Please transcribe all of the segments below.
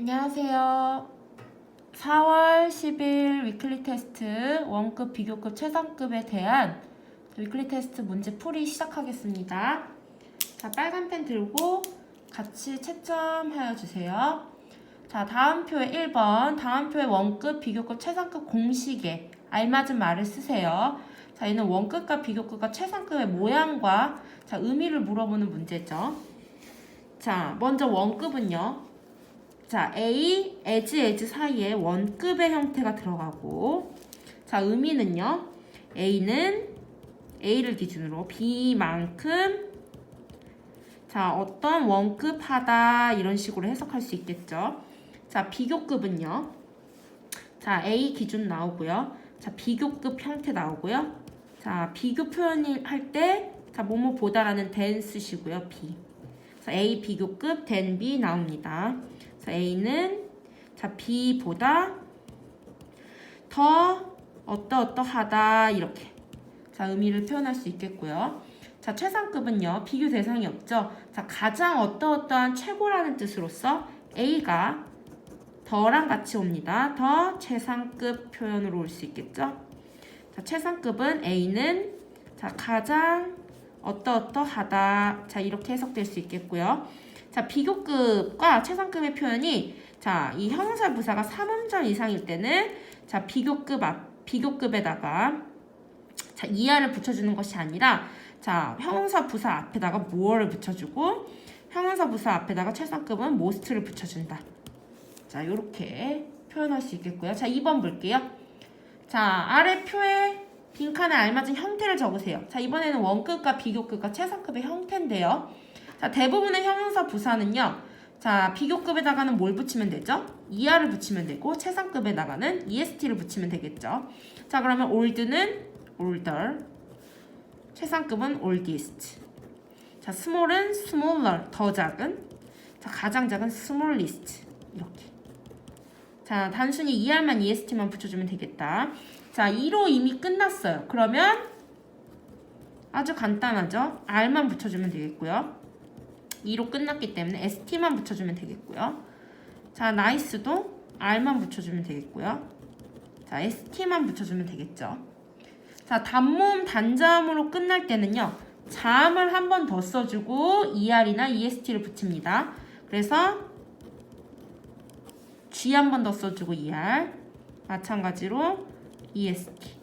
안녕하세요. 4월 10일 위클리 테스트 원급, 비교급, 최상급에 대한 위클리 테스트 문제 풀이 시작하겠습니다. 자, 빨간 펜 들고 같이 채점하여 주세요. 자, 다음 표에 1번, 다음 표에 원급, 비교급, 최상급 공식에 알맞은 말을 쓰세요. 자, 얘는 원급과 비교급과 최상급의 모양과 자, 의미를 물어보는 문제죠. 자, 먼저 원급은요. 자, A, 에즈, 에즈 사이에 원급의 형태가 들어가고, 자, 의미는요, A는 A를 기준으로 B만큼, 자, 어떤 원급하다, 이런 식으로 해석할 수 있겠죠. 자, 비교급은요, 자, A 기준 나오고요. 자, 비교급 형태 나오고요. 자, 비교 표현을 할 때, 자, 뭐뭐 보다라는 than 쓰시고요, B. 자, A 비교급 than B 나옵니다. 자, A는 자, B보다 더 어떠어떠하다 이렇게 자, 의미를 표현할 수 있겠고요. 자, 최상급은요. 비교 대상이 없죠. 자, 가장 어떠어떠한 최고라는 뜻으로서 A가 더랑 같이 옵니다. 더 최상급 표현으로 올 수 있겠죠. 자, 최상급은 A는 자, 가장 어떠어떠하다. 자, 이렇게 해석될 수 있겠고요. 자, 비교급과 최상급의 표현이 자, 이 형용사 부사가 3음절 이상일 때는 자, 비교급 앞 비교급에다가 자, 이하를 붙여주는 것이 아니라 자, 형용사 부사 앞에다가 more를 붙여주고 형용사 부사 앞에다가 최상급은 most를 붙여준다. 자, 이렇게 표현할 수 있겠고요. 자, 2번 볼게요. 자, 아래 표에 빈칸에 알맞은 형태를 적으세요. 자, 이번에는 원급과 비교급과 최상급의 형태인데요. 자, 대부분의 형용사 부사는요. 자, 비교급에다가는 뭘 붙이면 되죠? ER을 붙이면 되고 최상급에다가는 EST를 붙이면 되겠죠. 자, 그러면 old는 older, 최상급은 oldest. 자, small은 smaller, 더 작은. 자, 가장 작은 smallest. 이렇게. 자, 단순히 ER만 EST만 붙여주면 되겠다. 자, 2로 이미 끝났어요. 그러면 아주 간단하죠? R만 붙여주면 되겠고요. 2로 끝났기 때문에 ST만 붙여주면 되겠고요. 자, 나이스도 R만 붙여주면 되겠고요. 자, ST만 붙여주면 되겠죠. 자, 단모음 단자음으로 끝날 때는요. 자음을 한 번 더 써주고 ER이나 EST를 붙입니다. 그래서 G 한 번 더 써주고 ER 마찬가지로 EST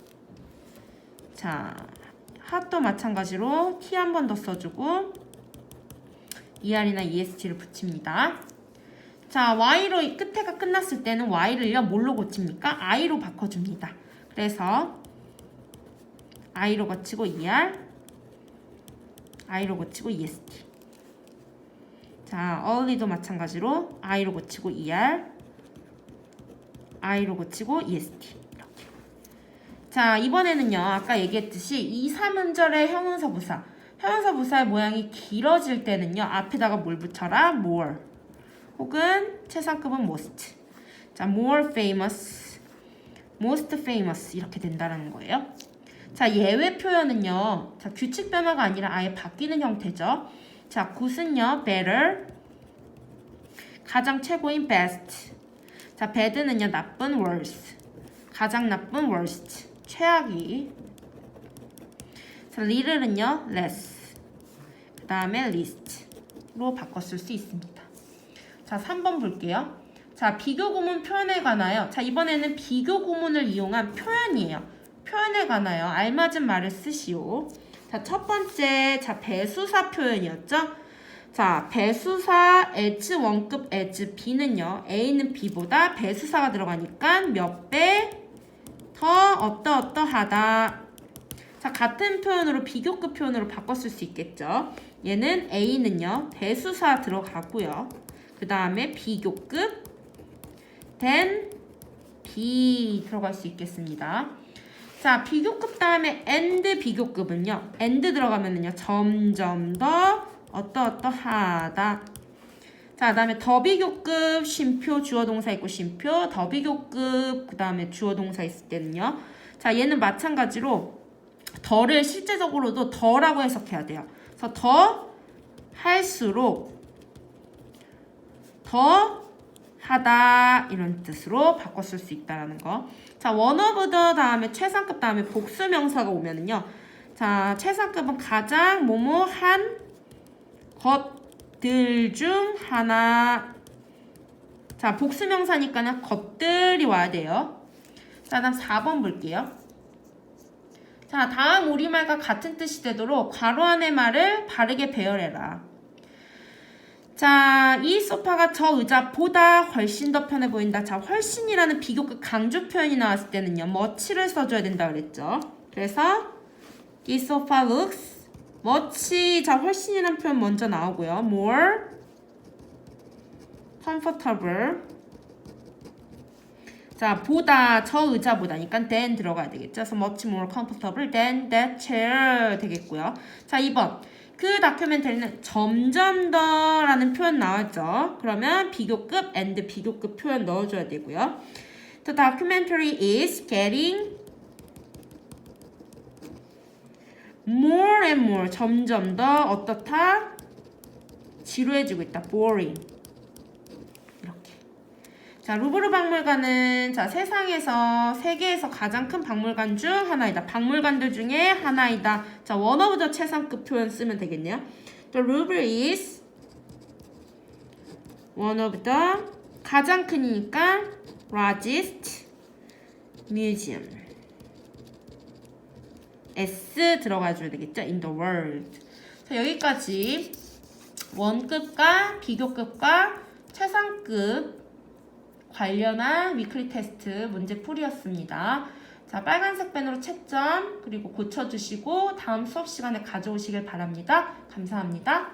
자 핫도 마찬가지로 T 한 번 더 써주고 ER이나 EST를 붙입니다. 자 Y로 이 끝에가 끝났을 때는 Y를요 뭘로 고칩니까? I로 바꿔줍니다. 그래서 I로 고치고 ER I로 고치고 EST 자 early도 마찬가지로 I로 고치고 ER I로 고치고 EST 이렇게. 자 이번에는요 아까 얘기했듯이 2, 3음절의 형용사 부사 형용사 부사의 모양이 길어질 때는요 앞에다가 뭘 붙여라? more 혹은 최상급은 most 자 more famous most famous 이렇게 된다는 거예요 자 예외 표현은요 자 규칙 변화가 아니라 아예 바뀌는 형태죠 자 굿은요 better 가장 최고인 best 자, bad는요, 나쁜 worst. 가장 나쁜 worst. 최악이. 자, little는요, less. 그 다음에 least로 바꿨을 수 있습니다. 자, 3번 볼게요. 자, 비교 구문 표현에 관하여. 자, 이번에는 비교 구문을 이용한 표현이에요. 표현에 관하여 알맞은 말을 쓰시오. 자, 첫 번째, 자, 배수사 표현이었죠? 자, 배수사 as 원급 as b는요. a는 b보다 배수사가 들어가니까 몇 배 더 어떠어떠하다. 자, 같은 표현으로 비교급 표현으로 바꿨을 수 있겠죠. 얘는 a는요. 배수사 들어가고요. 그 다음에 비교급 then b 들어갈 수 있겠습니다. 자, 비교급 다음에 and 비교급은요. and 들어가면은요. 점점 더 어떠어떠하다. 자, 그다음에 더 비교급 쉼표 주어 동사 있고 쉼표 더 비교급 그다음에 주어 동사 있을 때는요. 자, 얘는 마찬가지로 더를 실제적으로도 더라고 해석해야 돼요. 그래서 더 할수록 더 하다 이런 뜻으로 바꿨을 수 있다라는 거. 자, the 다음에 최상급 다음에 복수 명사가 오면은요. 자, 최상급은 가장 뭐뭐 한 것들 중 하나. 자, 복수 명사니까는 것들이 와야 돼요. 자, 다음 4번 볼게요. 자, 다음 우리말과 같은 뜻이 되도록 괄호 안의 말을 바르게 배열해라. 자, 이 소파가 저 의자보다 훨씬 더 편해 보인다. 자, 훨씬이라는 비교급 강조 표현이 나왔을 때는요, much를 써줘야 된다 그랬죠. 그래서 This sofa looks much. 자, 훨씬이라는 표현 먼저 나오고요. More comfortable. 자, 보다 저 의자보다니까 than 들어가야 되겠죠. 그래서 much more comfortable than that chair 되겠고요. 자, 2번. 그 다큐멘터리는 점점 더 라는 표현 나왔죠. 그러면 비교급 and 비교급 표현 넣어줘야 되고요. The documentary is getting more and more 점점 더 어떻다 지루해지고 있다. boring. 자, 루브르 박물관은 자 세상에서 세계에서 가장 큰 박물관 중 하나이다. 박물관들 중에 하나이다. 자, one of the 최상급 표현 쓰면 되겠네요. The Louvre is one of the 가장 큰이니까 largest museum. S 들어가줘야 되겠죠? In the world. 자, 여기까지 원급과 비교급과 최상급 관련한 위클리 테스트 문제 풀이였습니다. 자, 빨간색 펜으로 채점 그리고 고쳐주시고 다음 수업 시간에 가져오시길 바랍니다. 감사합니다.